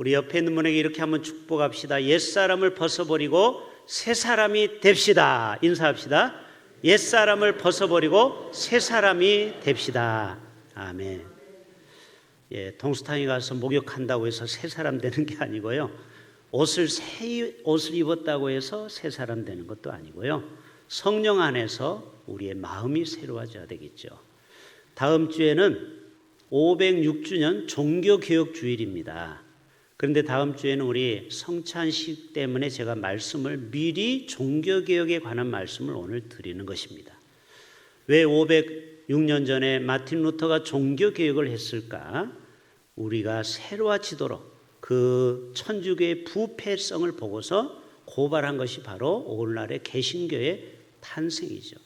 우리 옆에 있는 분에게 이렇게 한번 축복합시다. 옛사람을 벗어버리고 새 사람이 됩시다. 인사합시다. 옛사람을 벗어버리고 새 사람이 됩시다. 아멘. 예, 동스탕에 가서 목욕한다고 해서 새 사람 되는 게 아니고요. 옷을 새 옷을 입었다고 해서 새 사람 되는 것도 아니고요. 성령 안에서 우리의 마음이 새로워져야 되겠죠. 다음 주에는 506주년 종교개혁 주일입니다. 그런데 다음 주에는 우리 성찬식 때문에 제가 말씀을 미리 종교개혁에 관한 말씀을 오늘 드리는 것입니다. 왜 506년 전에 마틴 루터가 종교개혁을 했을까? 우리가 새로워지도록 그 천주교의 부패성을 보고서 고발한 것이 바로 오늘날의 개신교의 탄생이죠.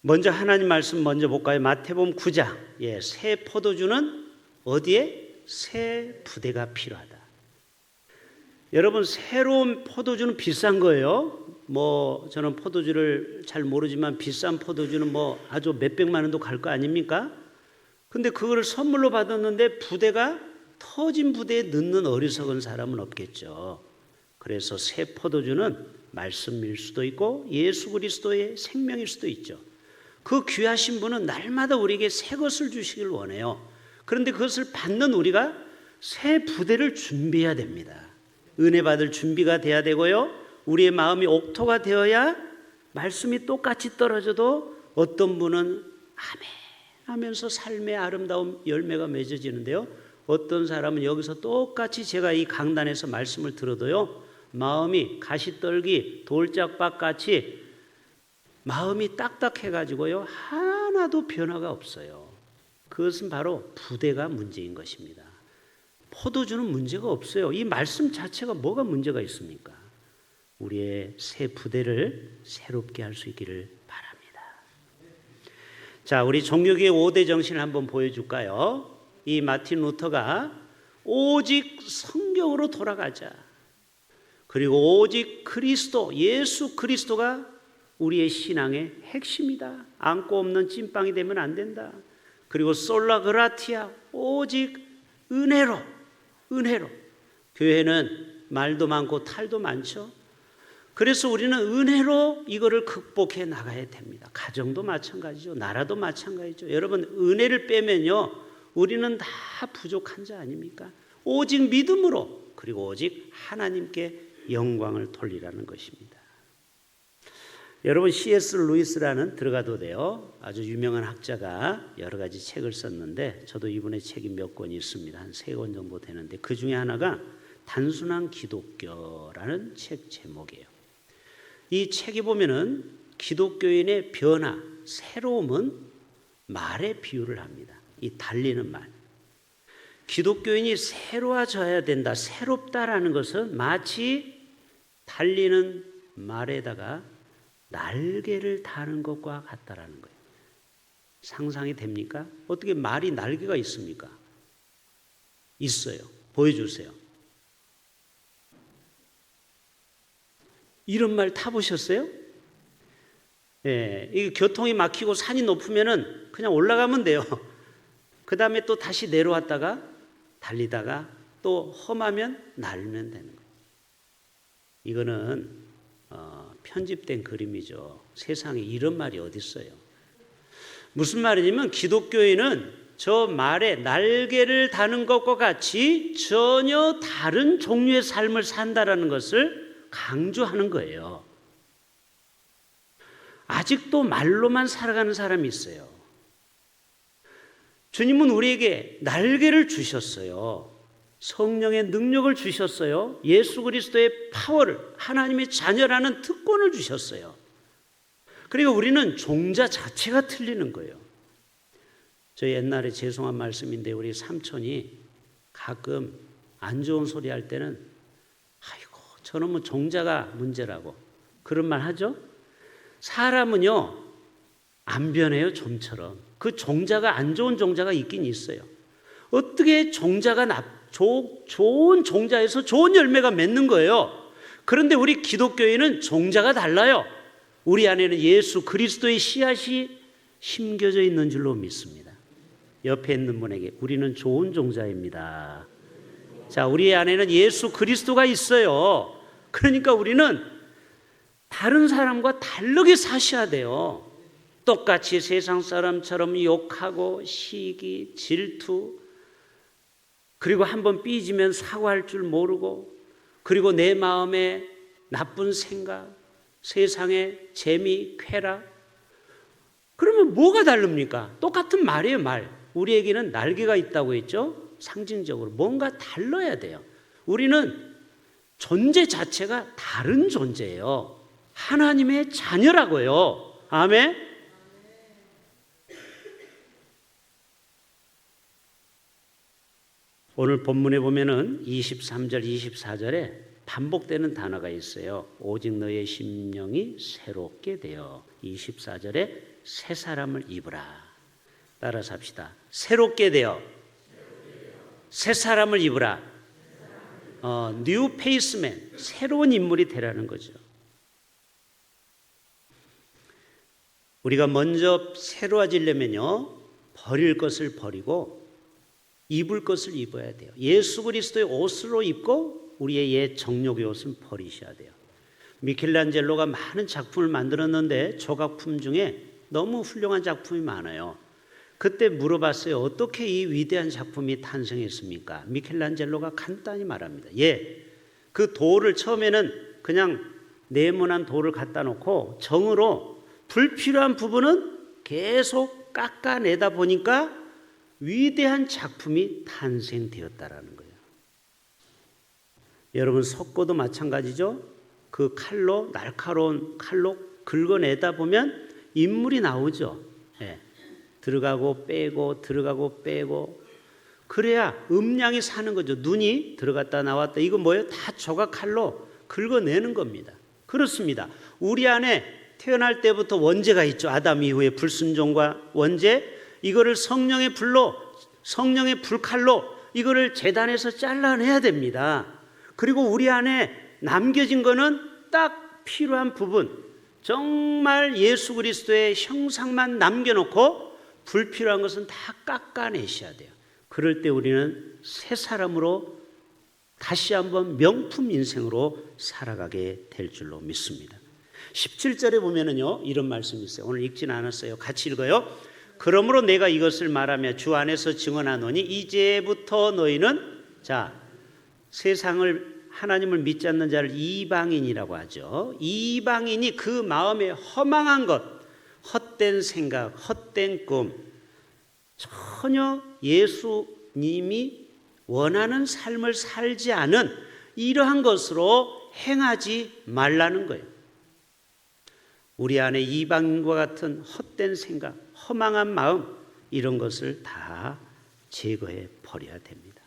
먼저 하나님 말씀 먼저 볼까요? 마태복음 9장. 예, 새 포도주는 어디에? 새 부대가 필요하다. 여러분 새로운 포도주는 비싼 거예요. 뭐 저는 포도주를 잘 모르지만 비싼 포도주는 뭐 아주 몇 백만 원도 갈 거 아닙니까? 근데 그거를 선물로 받았는데 부대가 터진 부대에 넣는 어리석은 사람은 없겠죠. 그래서 새 포도주는 말씀일 수도 있고 예수 그리스도의 생명일 수도 있죠. 그 귀하신 분은 날마다 우리에게 새 것을 주시길 원해요. 그런데 그것을 받는 우리가 새 부대를 준비해야 됩니다. 은혜 받을 준비가 돼야 되고요. 우리의 마음이 옥토가 되어야 말씀이 똑같이 떨어져도 어떤 분은 아멘 하면서 삶의 아름다운 열매가 맺어지는데요. 어떤 사람은 여기서 똑같이 제가 이 강단에서 말씀을 들어도요. 마음이 가시떨기 돌짝박 같이 마음이 딱딱해 가지고요. 하나도 변화가 없어요. 그것은 바로 부대가 문제인 것입니다. 포도주는 문제가 없어요. 이 말씀 자체가 뭐가 문제가 있습니까? 우리의 새 부대를 새롭게 할 수 있기를 바랍니다. 자, 우리 종교계의 5대 정신을 한번 보여줄까요? 이 마틴 루터가 오직 성경으로 돌아가자. 그리고 오직 그리스도, 예수 그리스도가 우리의 신앙의 핵심이다. 안고 없는 찐빵이 되면 안 된다. 그리고 솔라 그라티아, 오직 은혜로, 은혜로. 교회는 말도 많고 탈도 많죠. 그래서 우리는 은혜로 이거를 극복해 나가야 됩니다. 가정도 마찬가지죠. 나라도 마찬가지죠. 여러분, 은혜를 빼면요. 우리는 다 부족한 자 아닙니까? 오직 믿음으로, 그리고 오직 하나님께 영광을 돌리라는 것입니다. 여러분 C.S. 루이스라는 들어가도 돼요. 아주 유명한 학자가 여러 가지 책을 썼는데 저도 이분의 책이 몇 권이 있습니다. 한 세 권 정도 되는데 그 중에 하나가 단순한 기독교라는 책 제목이에요. 이 책에 보면은 기독교인의 변화, 새로움은 말에 비유를 합니다. 이 달리는 말. 기독교인이 새로워져야 된다, 새롭다라는 것은 마치 달리는 말에다가 날개를 다는 것과 같다라는 거예요. 상상이 됩니까? 어떻게 말이 날개가 있습니까? 있어요. 보여주세요. 이런 말 타보셨어요? 예, 이 교통이 막히고 산이 높으면은 그냥 올라가면 돼요. 그 다음에 또 다시 내려왔다가 달리다가 또 험하면 날면 되는 거예요. 이거는 어, 편집된 그림이죠. 세상에 이런 말이 어디 있어요? 무슨 말이냐면 기독교인은 저 말에 날개를 다는 것과 같이 전혀 다른 종류의 삶을 산다라는 것을 강조하는 거예요. 아직도 말로만 살아가는 사람이 있어요. 주님은 우리에게 날개를 주셨어요. 성령의 능력을 주셨어요. 예수 그리스도의 파워를 하나님의 자녀라는 특권을 주셨어요. 그리고 우리는 종자 자체가 틀리는 거예요. 저 옛날에 죄송한 말씀인데 우리 삼촌이 가끔 안 좋은 소리 할 때는 아이고 저놈은 종자가 문제라고 그런 말 하죠. 사람은요 안 변해요 좀처럼 그 종자가 안 좋은 종자가 있긴 있어요. 어떻게 종자가 나, 조, 좋은 종자에서 좋은 열매가 맺는 거예요. 그런데 우리 기독교인은 종자가 달라요. 우리 안에는 예수 그리스도의 씨앗이 심겨져 있는 줄로 믿습니다. 옆에 있는 분에게 우리는 좋은 종자입니다. 자, 우리 안에는 예수 그리스도가 있어요. 그러니까 우리는 다른 사람과 다르게 사셔야 돼요. 똑같이 세상 사람처럼 욕하고 시기, 질투, 그리고 한번 삐지면 사과할 줄 모르고, 그리고 내 마음에 나쁜 생각, 세상의 재미, 쾌락. 그러면 뭐가 다릅니까? 똑같은 말이에요, 말. 우리에게는 날개가 있다고 했죠? 상징적으로. 뭔가 달라야 돼요. 우리는 존재 자체가 다른 존재예요. 하나님의 자녀라고요. 아멘? 오늘 본문에 보면은 23절, 24절에 반복되는 단어가 있어요. 오직 너의 심령이 새롭게 되어 24절에 새 사람을 입으라. 따라서 합시다. 새롭게 되어 새 사람을 입으라. 어, 뉴 페이스맨, 새로운 인물이 되라는 거죠. 우리가 먼저 새로워지려면요, 버릴 것을 버리고 입을 것을 입어야 돼요. 예수 그리스도의 옷으로 입고 우리의 옛 정욕의 옷은 버리셔야 돼요. 미켈란젤로가 많은 작품을 만들었는데 조각품 중에 너무 훌륭한 작품이 많아요. 그때 물어봤어요. 어떻게 이 위대한 작품이 탄생했습니까? 미켈란젤로가 간단히 말합니다. 예. 그 돌을 처음에는 그냥 네모난 돌을 갖다 놓고 정으로 불필요한 부분은 계속 깎아내다 보니까 위대한 작품이 탄생되었다라는 거예요. 여러분 석고도 마찬가지죠. 그 칼로 날카로운 칼로 긁어내다 보면 인물이 나오죠. 예. 들어가고 빼고 들어가고 빼고 그래야 음량이 사는 거죠. 눈이 들어갔다 나왔다 이거 뭐예요? 다 조각 칼로 긁어내는 겁니다. 그렇습니다. 우리 안에 태어날 때부터 원죄가 있죠. 아담 이후에 불순종과 원죄 이거를 성령의 불로 성령의 불칼로 이거를 재단에서 잘라내야 됩니다. 그리고 우리 안에 남겨진 거는 딱 필요한 부분 정말 예수 그리스도의 형상만 남겨놓고 불필요한 것은 다 깎아내셔야 돼요. 그럴 때 우리는 새 사람으로 다시 한번 명품 인생으로 살아가게 될 줄로 믿습니다. 17절에 보면은요, 이런 말씀이 있어요. 오늘 읽지는 않았어요. 같이 읽어요. 그러므로 내가 이것을 말하며 주 안에서 증언하노니 이제부터 너희는 자 세상을 하나님을 믿지 않는 자를 이방인이라고 하죠. 이방인이 그 마음에 허망한 것, 헛된 생각, 헛된 꿈, 전혀 예수님이 원하는 삶을 살지 않은 이러한 것으로 행하지 말라는 거예요. 우리 안에 이방인과 같은 헛된 생각, 허망한 마음 이런 것을 다 제거해 버려야 됩니다.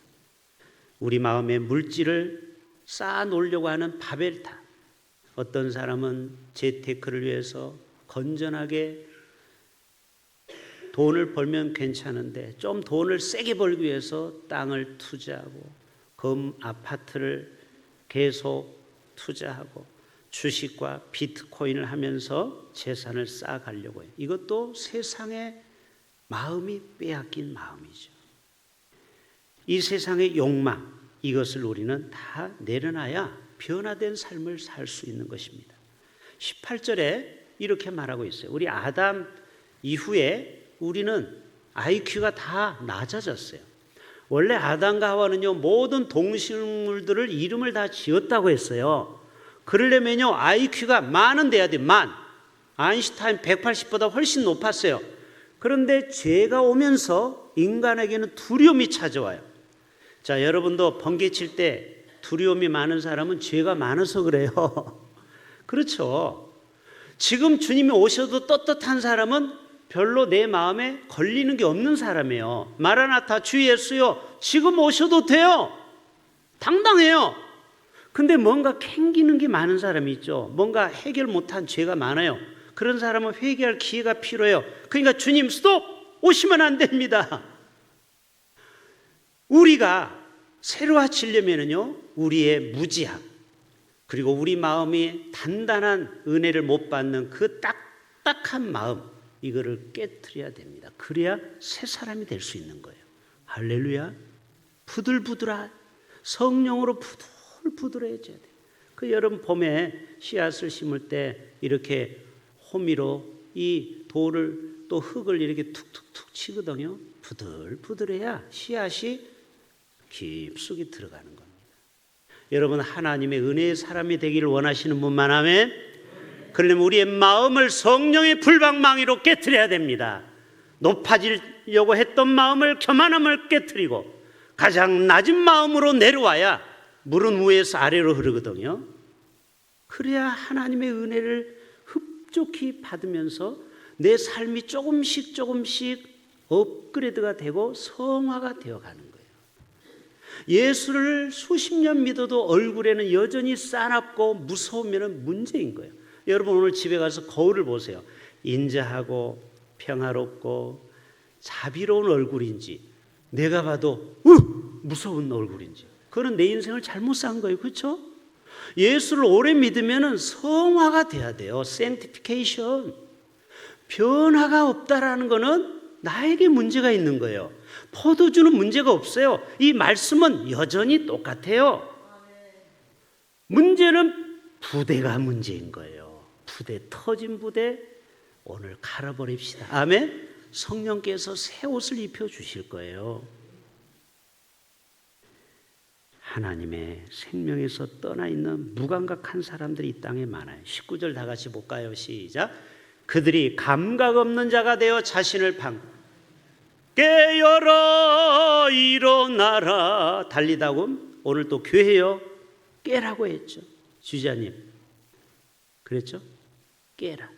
우리 마음에 물질을 쌓아 놓으려고 하는 바벨탑. 어떤 사람은 재테크를 위해서 건전하게 돈을 벌면 괜찮은데 좀 돈을 세게 벌기 위해서 땅을 투자하고 금 아파트를 계속 투자하고 주식과 비트코인을 하면서 재산을 쌓아가려고 해요. 이것도 세상의 마음이 빼앗긴 마음이죠. 이 세상의 욕망, 이것을 우리는 다 내려놔야 변화된 삶을 살 수 있는 것입니다. 18절에 이렇게 말하고 있어요. 우리 아담 이후에 우리는 IQ가 다 낮아졌어요. 원래 아담과 하와는요, 모든 동식물들을 이름을 다 지었다고 했어요. 그러려면요, IQ가 만은 돼야 돼, 만. 아인슈타인 180보다 훨씬 높았어요. 그런데 죄가 오면서 인간에게는 두려움이 찾아와요. 자, 여러분도 번개 칠 때 두려움이 많은 사람은 죄가 많아서 그래요. 그렇죠. 지금 주님이 오셔도 떳떳한 사람은 별로 내 마음에 걸리는 게 없는 사람이에요. 마라나타 주 예수요. 지금 오셔도 돼요. 당당해요. 근데 뭔가 캥기는 게 많은 사람이 있죠. 뭔가 해결 못한 죄가 많아요. 그런 사람은 회개할 기회가 필요해요. 그러니까 주님 스톱 오시면 안 됩니다. 우리가 새로워지려면요 우리의 무지함 그리고 우리 마음이 단단한 은혜를 못 받는 그 딱딱한 마음 이거를 깨뜨려야 됩니다. 그래야 새 사람이 될 수 있는 거예요. 할렐루야. 부들부들한 성령으로 부들 부들해져야 돼. 그 여름 봄에 씨앗을 심을 때 이렇게 호미로 이 돌을 또 흙을 이렇게 툭툭툭 치거든요. 부들부들해야 씨앗이 깊숙이 들어가는 겁니다. 여러분 하나님의 은혜의 사람이 되기를 원하시는 분만 하면 그러려면 우리의 마음을 성령의 불방망이로 깨뜨려야 됩니다. 높아지려고 했던 마음을 교만함을 깨뜨리고 가장 낮은 마음으로 내려와야 물은 위에서 아래로 흐르거든요. 그래야 하나님의 은혜를 흡족히 받으면서 내 삶이 조금씩 조금씩 업그레이드가 되고 성화가 되어 가는 거예요. 예수를 수십 년 믿어도 얼굴에는 여전히 싸납고 무서우면 문제인 거예요. 여러분 오늘 집에 가서 거울을 보세요. 인자하고 평화롭고 자비로운 얼굴인지 내가 봐도 으, 무서운 얼굴인지 그거는 내 인생을 잘못 산 거예요. 그렇죠? 예수를 오래 믿으면 성화가 돼야 돼요. sanctification. 변화가 없다라는 거는 나에게 문제가 있는 거예요. 포도주는 문제가 없어요. 이 말씀은 여전히 똑같아요. 문제는 부대가 문제인 거예요. 부대 터진 부대 오늘 갈아버립시다. 아멘. 성령께서 새 옷을 입혀 주실 거예요. 하나님의 생명에서 떠나 있는 무감각한 사람들이 이 땅에 많아요. 19절 다 같이 볼까요? 시작. 그들이 감각 없는 자가 되어 자신을 방 깨어라 일어나라 달리다고 오늘 또 교회요 깨라고 했죠. 주자님 그랬죠? 깨라.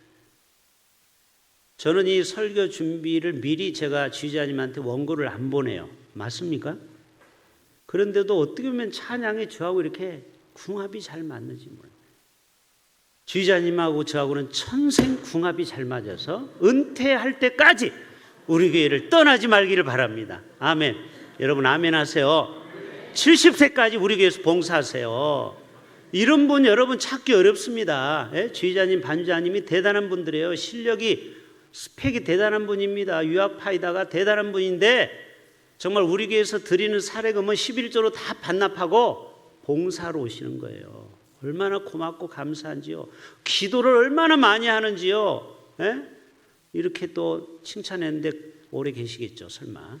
저는 이 설교 준비를 미리 제가 주자님한테 원고를 안 보내요. 맞습니까? 그런데도 어떻게 보면 찬양이 저하고 이렇게 궁합이 잘 맞는지 몰라요. 주자님하고 저하고는 천생 궁합이 잘 맞아서 은퇴할 때까지 우리 교회를 떠나지 말기를 바랍니다. 아멘. 여러분 아멘 하세요. 70세까지 우리 교회에서 봉사하세요. 이런 분 여러분 찾기 어렵습니다. 예? 주의자님, 반주자님이 대단한 분들이에요. 실력이 스펙이 대단한 분입니다. 유학파이다가 대단한 분인데 정말 우리 교회에서 드리는 사례금은 11조로 다 반납하고 봉사로 오시는 거예요. 얼마나 고맙고 감사한지요. 기도를 얼마나 많이 하는지요. 예? 이렇게 또 칭찬했는데 오래 계시겠죠, 설마.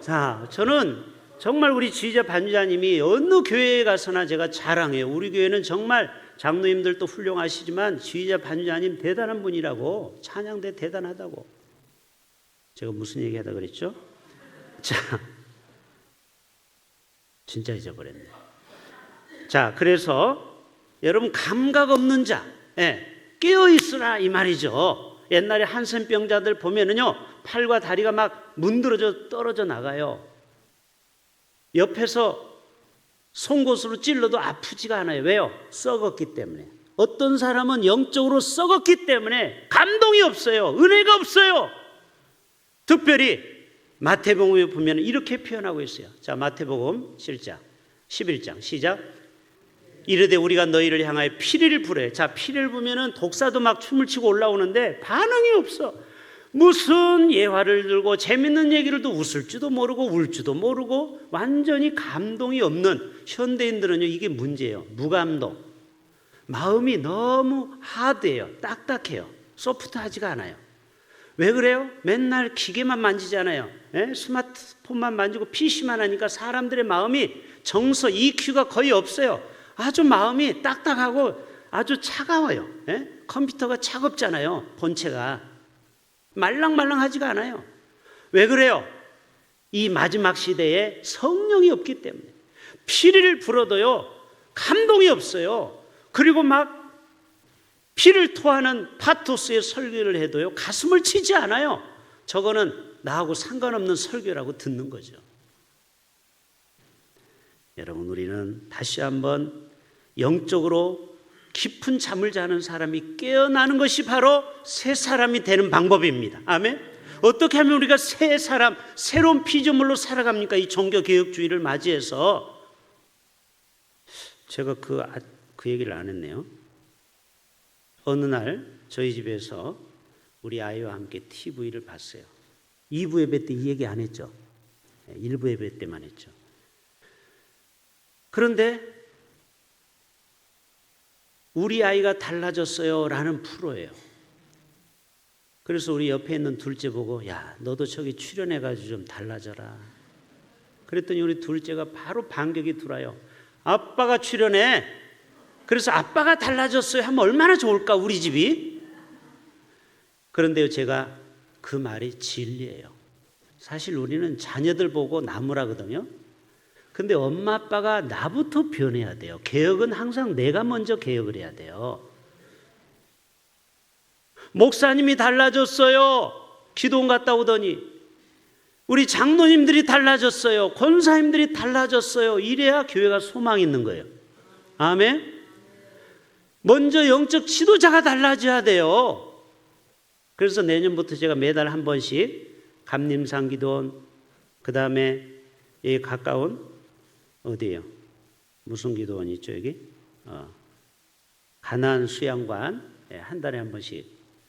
자, 저는 정말 우리 지휘자 반주자님이 어느 교회에 가서나 제가 자랑해요. 우리 교회는 정말 장로님들도 훌륭하시지만 지휘자 반주자님 대단한 분이라고 찬양대 대단하다고. 제가 무슨 얘기하다 그랬죠? 자, 진짜 잊어버렸네. 자, 그래서 여러분 감각 없는 자, 예, 깨어 있으라 이 말이죠. 옛날에 한센병자들 보면은요 팔과 다리가 막 문드러져 떨어져 나가요. 옆에서 송곳으로 찔러도 아프지가 않아요. 왜요? 썩었기 때문에. 어떤 사람은 영적으로 썩었기 때문에 감동이 없어요. 은혜가 없어요. 특별히 마태복음에 보면 이렇게 표현하고 있어요. 자, 마태복음 7장 11장 시작. 이르되 우리가 너희를 향하여 피리를 부래. 자, 피리를 부면은 독사도 막 춤을 추고 올라오는데 반응이 없어. 무슨 예화를 들고 재밌는 얘기를 또 웃을지도 모르고 울지도 모르고 완전히 감동이 없는 현대인들은요 이게 문제예요. 무감동. 마음이 너무 하드해요. 딱딱해요. 소프트하지가 않아요. 왜 그래요? 맨날 기계만 만지잖아요. 예? 스마트폰만 만지고 PC만 하니까 사람들의 마음이 정서 EQ가 거의 없어요. 아주 마음이 딱딱하고 아주 차가워요. 예? 컴퓨터가 차갑잖아요. 본체가. 말랑말랑하지가 않아요. 왜 그래요? 이 마지막 시대에 성령이 없기 때문에 피를 불어도요 감동이 없어요. 그리고 막 피를 토하는 파토스의 설교를 해도요 가슴을 치지 않아요. 저거는 나하고 상관없는 설교라고 듣는 거죠. 여러분 우리는 다시 한번 영적으로 깊은 잠을 자는 사람이 깨어나는 것이 바로 새 사람이 되는 방법입니다. 아멘. 어떻게 하면 우리가 새 사람, 새로운 피조물로 살아갑니까? 이 종교 개혁주의를 맞이해서 제가 그, 아, 그 얘기를 안 했네요. 어느 날 저희 집에서 우리 아이와 함께 TV를 봤어요. 2부 예배 때 이 얘기 안 했죠. 1부 예배 때만 했죠. 그런데 우리 아이가 달라졌어요 라는 프로예요. 그래서 우리 옆에 있는 둘째 보고 야 너도 저기 출연해가지고 좀 달라져라. 그랬더니 우리 둘째가 바로 반격이 들어요. 아빠가 출연해. 그래서 아빠가 달라졌어요 하면 얼마나 좋을까 우리 집이. 그런데요 제가 그 말이 진리예요. 사실 우리는 자녀들 보고 나무라거든요. 근데 엄마 아빠가 나부터 변해야 돼요. 개혁은 항상 내가 먼저 개혁을 해야 돼요. 목사님이 달라졌어요. 기도원 갔다 오더니 우리 장로님들이 달라졌어요. 권사님들이 달라졌어요. 이래야 교회가 소망이 있는 거예요. 아멘. 먼저 영적 지도자가 달라져야 돼요. 그래서 내년부터 제가 매달 한 번씩 감림산 기도원 그 다음에 이 가까운 어디예요? 무슨 기도원 있죠 여기? 어. 가난 수양관 예, 한 달에 한 번씩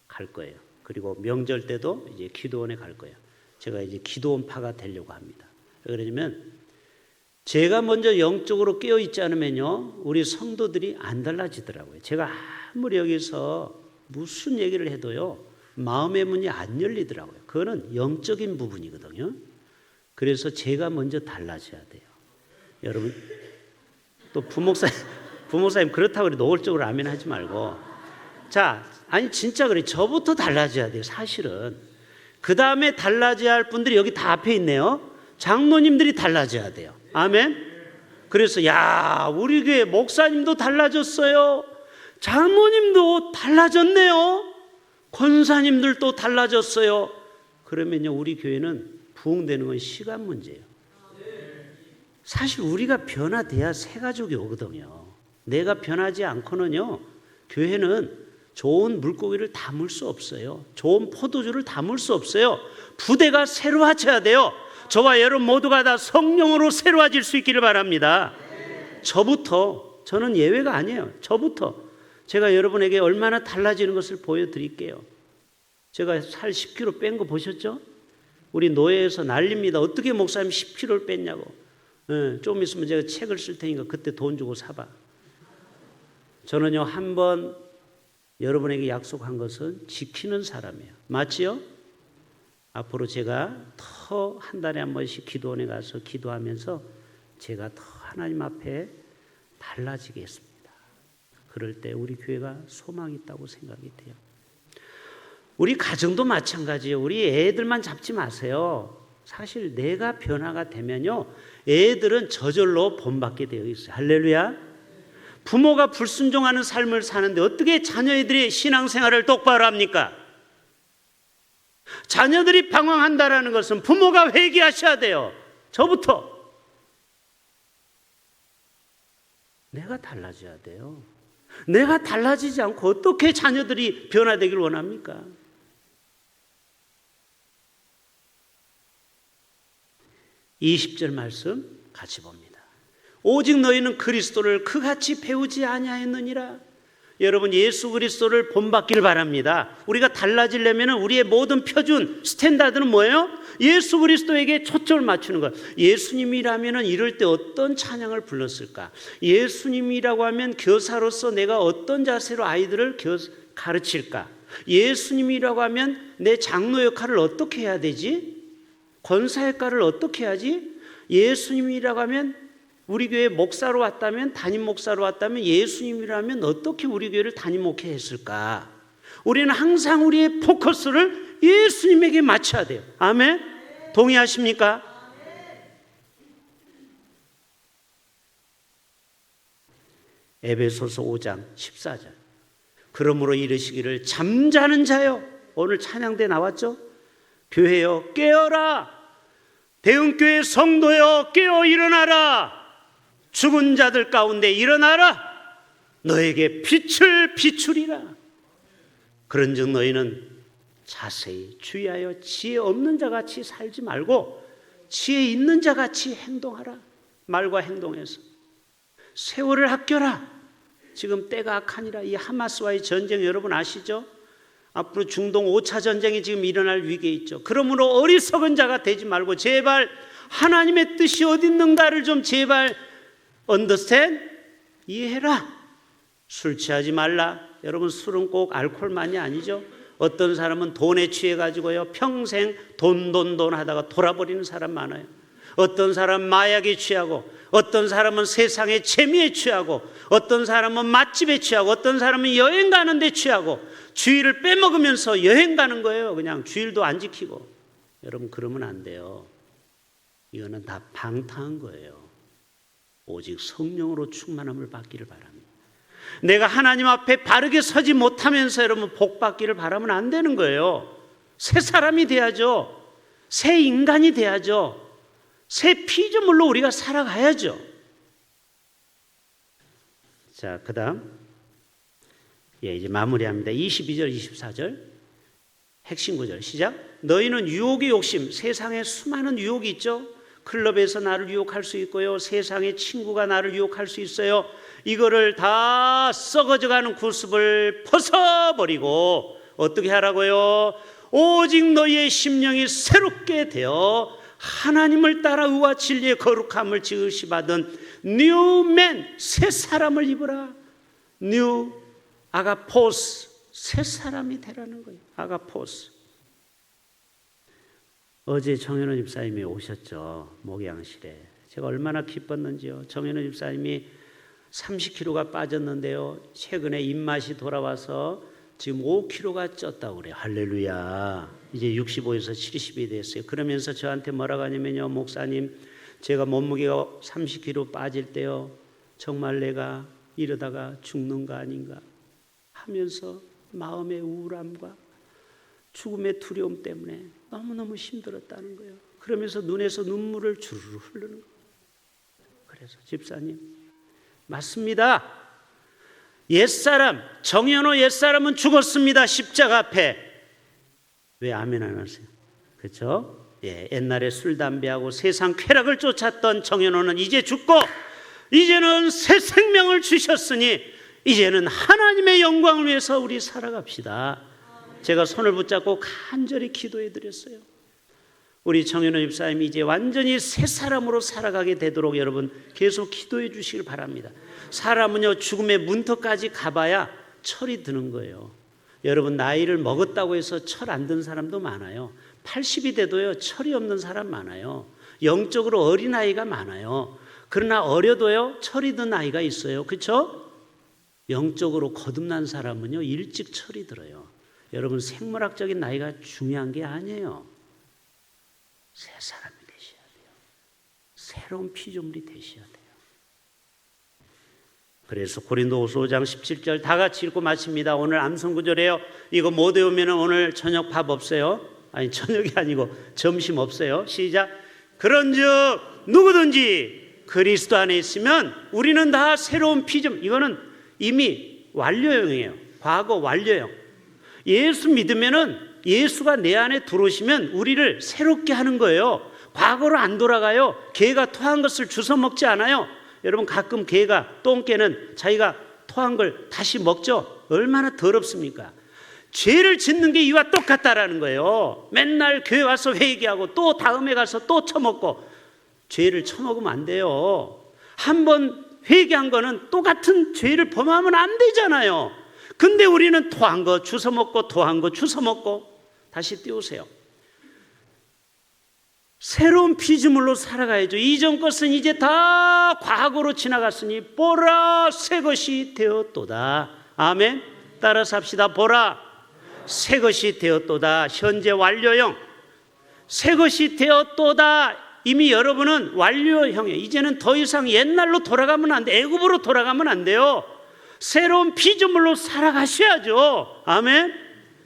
갈 거예요. 그리고 명절 때도 이제 기도원에 갈 거예요. 제가 이제 기도원파가 되려고 합니다. 왜 그러냐면 제가 먼저 영적으로 깨어 있지 않으면요 우리 성도들이 안 달라지더라고요. 제가 아무리 여기서 무슨 얘기를 해도요 마음의 문이 안 열리더라고요. 그거는 영적인 부분이거든요. 그래서 제가 먼저 달라져야 돼요. 여러분 또 부목사님 부목사님 그렇다고 노골적으로 아멘 하지 말고 자 아니 진짜 그래 저부터 달라져야 돼요 사실은 그 다음에 달라져야 할 분들이 여기 다 앞에 있네요 장로님들이 달라져야 돼요 아멘 그래서 야 우리 교회 목사님도 달라졌어요 장로님도 달라졌네요 권사님들도 달라졌어요 그러면요 우리 교회는 부흥되는 건 시간 문제예요 사실 우리가 변화돼야 새 가족이 오거든요. 내가 변하지 않고는요, 교회는 좋은 물고기를 담을 수 없어요. 좋은 포도주를 담을 수 없어요. 부대가 새로워져야 돼요. 저와 여러분 모두가 다 성령으로 새로워질 수 있기를 바랍니다. 저부터, 저는 예외가 아니에요. 저부터. 제가 여러분에게 얼마나 달라지는 것을 보여드릴게요. 제가 살 10kg 뺀 거 보셨죠? 우리 노예에서 난립니다. 어떻게 목사님 10kg를 뺐냐고. 예, 좀 있으면 제가 책을 쓸 테니까 그때 돈 주고 사봐. 저는요, 한 번 여러분에게 약속한 것은 지키는 사람이에요. 맞지요? 앞으로 제가 더 한 달에 한 번씩 기도원에 가서 기도하면서 제가 더 하나님 앞에 달라지겠습니다. 그럴 때 우리 교회가 소망이 있다고 생각이 돼요. 우리 가정도 마찬가지예요. 우리 애들만 잡지 마세요. 사실 내가 변화가 되면요. 애들은 저절로 본받게 되어 있어요. 할렐루야. 부모가 불순종하는 삶을 사는데 어떻게 자녀들이 신앙생활을 똑바로 합니까? 자녀들이 방황한다라는 것은 부모가 회개하셔야 돼요. 저부터. 내가 달라져야 돼요. 내가 달라지지 않고 어떻게 자녀들이 변화되길 원합니까? 20절 말씀 같이 봅니다. 오직 너희는 그리스도를 그같이 배우지 아니하였느니라. 여러분 예수 그리스도를 본받기를 바랍니다. 우리가 달라지려면 우리의 모든 표준 스탠다드는 뭐예요? 예수 그리스도에게 초점을 맞추는 것. 예수님이라면 이럴 때 어떤 찬양을 불렀을까? 예수님이라고 하면 교사로서 내가 어떤 자세로 아이들을 가르칠까? 예수님이라고 하면 내 장로 역할을 어떻게 해야 되지? 권사 역할을 어떻게 하지? 예수님이라고 하면 우리 교회 목사로 왔다면 담임 목사로 왔다면 예수님이라면 어떻게 우리 교회를 담임 목회했을까? 우리는 항상 우리의 포커스를 예수님에게 맞춰야 돼요. 아멘. 동의하십니까? 에베소서 5장 14절. 그러므로 이르시기를 잠자는 자요. 오늘 찬양대 나왔죠? 교회여 깨어라. 대흥교회 성도여 깨어 일어나라. 죽은 자들 가운데 일어나라. 너에게 빛을 비추리라. 그런즉 너희는 자세히 주의하여 지혜 없는 자 같이 살지 말고 지혜 있는 자 같이 행동하라. 말과 행동에서 세월을 아껴라. 지금 때가 악하니라. 이 하마스와의 전쟁 여러분 아시죠? 앞으로 중동 5차 전쟁이 지금 일어날 위기에 있죠. 그러므로 어리석은 자가 되지 말고 제발 하나님의 뜻이 어디 있는가를 좀 제발 understand? 이해해라. 술 취하지 말라. 여러분 술은 꼭 알코올만이 아니죠. 어떤 사람은 돈에 취해 가지고요 평생 돈 돈 돈 하다가 돌아버리는 사람 많아요. 어떤 사람 마약에 취하고 어떤 사람은 세상의 재미에 취하고 어떤 사람은 맛집에 취하고 어떤 사람은 여행 가는 데 취하고 주일을 빼먹으면서 여행 가는 거예요. 그냥 주일도 안 지키고 여러분 그러면 안 돼요. 이거는 다 방탕한 거예요. 오직 성령으로 충만함을 받기를 바랍니다. 내가 하나님 앞에 바르게 서지 못하면서 여러분 복 받기를 바라면 안 되는 거예요. 새 사람이 돼야죠. 새 인간이 돼야죠. 새 피조물로 우리가 살아가야죠. 자, 그다음 예, 이제 마무리합니다. 22절, 24절 핵심 구절 시작. 너희는 유혹의 욕심, 세상에 수많은 유혹이 있죠. 클럽에서 나를 유혹할 수 있고요. 세상의 친구가 나를 유혹할 수 있어요. 이거를 다 썩어져가는 구습을 벗어버리고 어떻게 하라고요? 오직 너희의 심령이 새롭게 되어 하나님을 따라 의와 진리의 거룩함을 지으시 받은 뉴맨 새 사람을 입으라. 뉴 아가포스 새 사람이 되라는 거예요. 아가포스. 어제 정현호 집사님이 오셨죠. 목양실에. 제가 얼마나 기뻤는지요. 정현호 집사님이 30kg가 빠졌는데요. 최근에 입맛이 돌아와서 지금 5kg가 쪘다고 그래요. 할렐루야. 이제 65에서 70이 됐어요. 그러면서 저한테 뭐라고 하냐면요. 목사님, 제가 몸무게가 30kg 빠질 때요. 정말 내가 이러다가 죽는 거 아닌가 하면서 마음의 우울함과 죽음의 두려움 때문에 너무너무 힘들었다는 거예요. 그러면서 눈에서 눈물을 주르르 흐르는 거예요. 그래서 집사님, 맞습니다. 옛사람, 정현호 옛사람은 죽었습니다. 십자가 앞에. 왜 아멘 안 하세요? 그렇죠? 예, 옛날에 술 담배하고 세상 쾌락을 쫓았던 정현호는 이제 죽고 이제는 새 생명을 주셨으니 이제는 하나님의 영광을 위해서 우리 살아갑시다. 제가 손을 붙잡고 간절히 기도해 드렸어요. 우리 정현호 집사님이 이제 완전히 새 사람으로 살아가게 되도록 여러분 계속 기도해 주시길 바랍니다. 사람은요 죽음의 문턱까지 가봐야 철이 드는 거예요. 여러분 나이를 먹었다고 해서 철 안 든 사람도 많아요. 80이 돼도요 철이 없는 사람 많아요. 영적으로 어린 아이가 많아요. 그러나 어려도요 철이 든 아이가 있어요. 그렇죠? 영적으로 거듭난 사람은요 일찍 철이 들어요. 여러분 생물학적인 나이가 중요한 게 아니에요. 새 사람이 되셔야 돼요. 새로운 피조물이 되셔야 돼요. 그래서 고린도후서 5장 17절 다 같이 읽고 마칩니다. 오늘 암송 구절이에요. 이거 못 외우면 오늘 저녁 밥 없어요. 아니 저녁이 아니고 점심 없어요. 시작. 그런즉 누구든지 그리스도 안에 있으면 우리는 다 새로운 피조물. 이거는 이미 완료형이에요. 과거 완료형. 예수 믿으면은 예수가 내 안에 들어오시면 우리를 새롭게 하는 거예요. 과거로 안 돌아가요. 개가 토한 것을 주워 먹지 않아요. 여러분 가끔 개가 똥개는 자기가 토한 걸 다시 먹죠. 얼마나 더럽습니까? 죄를 짓는 게 이와 똑같다라는 거예요. 맨날 교회 와서 회개하고 또 다음에 가서 또 처먹고 죄를 처먹으면 안 돼요. 한 번 회개한 거는 똑같은 죄를 범하면 안 되잖아요. 근데 우리는 토한 거 주워 먹고 토한 거 주워 먹고 다시 띄우세요. 새로운 피조물로 살아가야죠. 이전 것은 이제 다 과거로 지나갔으니 보라 새 것이 되었도다. 아멘. 따라서 합시다. 보라 새 것이 되었도다. 현재 완료형. 새 것이 되었도다. 이미 여러분은 완료형이에요. 이제는 더 이상 옛날로 돌아가면 안 돼. 애굽으로 돌아가면 안 돼요. 새로운 피조물로 살아가셔야죠. 아멘.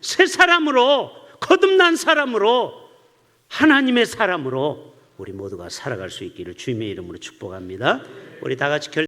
새 사람으로 거듭난 사람으로 하나님의 사람으로 우리 모두가 살아갈 수 있기를 주님의 이름으로 축복합니다. 우리 다 같이 결